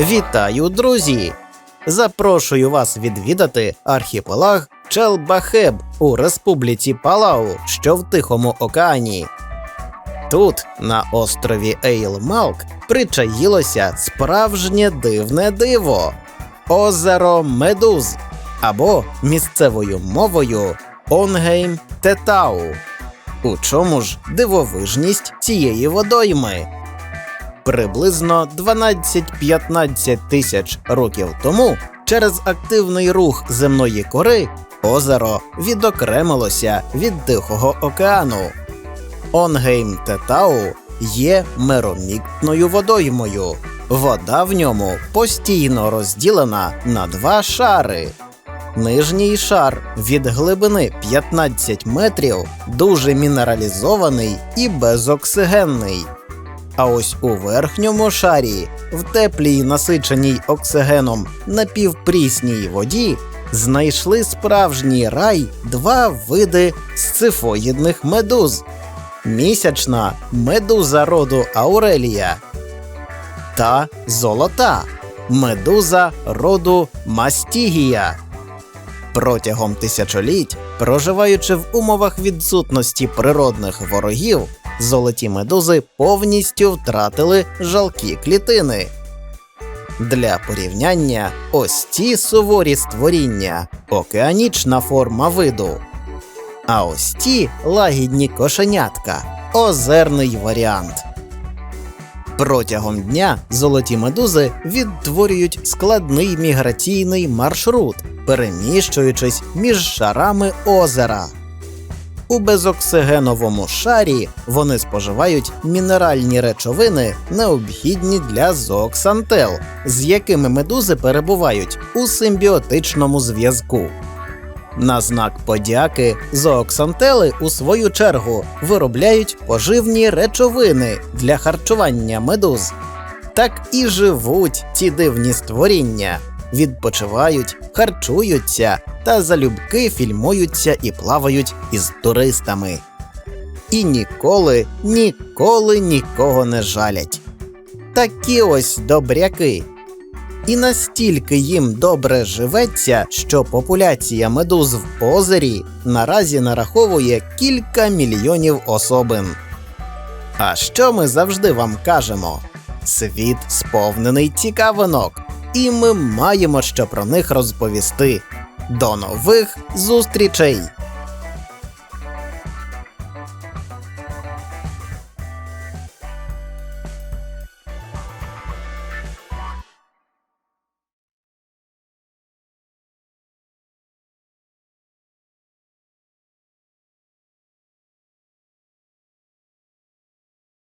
Вітаю, друзі! Запрошую вас відвідати архіпелаг Челбахеб у Республіці Палау, що в Тихому океані. Тут, на острові Ейлмалк, причаїлося справжнє дивне диво озеро Медуз або місцевою мовою Онгейм Тетау. У чому ж дивовижність цієї водойми? Приблизно 12-15 тисяч років тому через активний рух земної кори озеро відокремилося від Тихого океану. Онгейм Тетау є миромітною водоймою. Вода в ньому постійно розділена на два шари. Нижній шар від глибини 15 метрів дуже мінералізований і безоксигенний. А ось у верхньому шарі, в теплій насиченій оксигеном напівпрісній воді, знайшли справжній рай два види сцифоїдних медуз: місячна медуза роду Аурелія та золота медуза роду Мастігія. Протягом тисячоліть, проживаючи в умовах відсутності природних ворогів, золоті медузи повністю втратили жалкі клітини. Для порівняння ось ці суворі створіння океанічна форма виду. А ось ті лагідні кошенятка озерний варіант. Протягом дня золоті медузи відтворюють складний міграційний маршрут, переміщуючись між шарами озера. У безоксигеновому шарі вони споживають мінеральні речовини, необхідні для зооксантел, з якими медузи перебувають у симбіотичному зв'язку. На знак подяки зооксантели у свою чергу виробляють поживні речовини для харчування медуз. Так і живуть ці дивні створіння, відпочивають, харчуються та залюбки фільмуються і плавають із туристами. І ніколи, ніколи нікого не жалять. Такі ось добряки. І настільки їм добре живеться, що популяція медуз в озері наразі нараховує кілька мільйонів особин. А що ми завжди вам кажемо? Світ сповнений цікавинок, і ми маємо що про них розповісти. До нових зустрічей!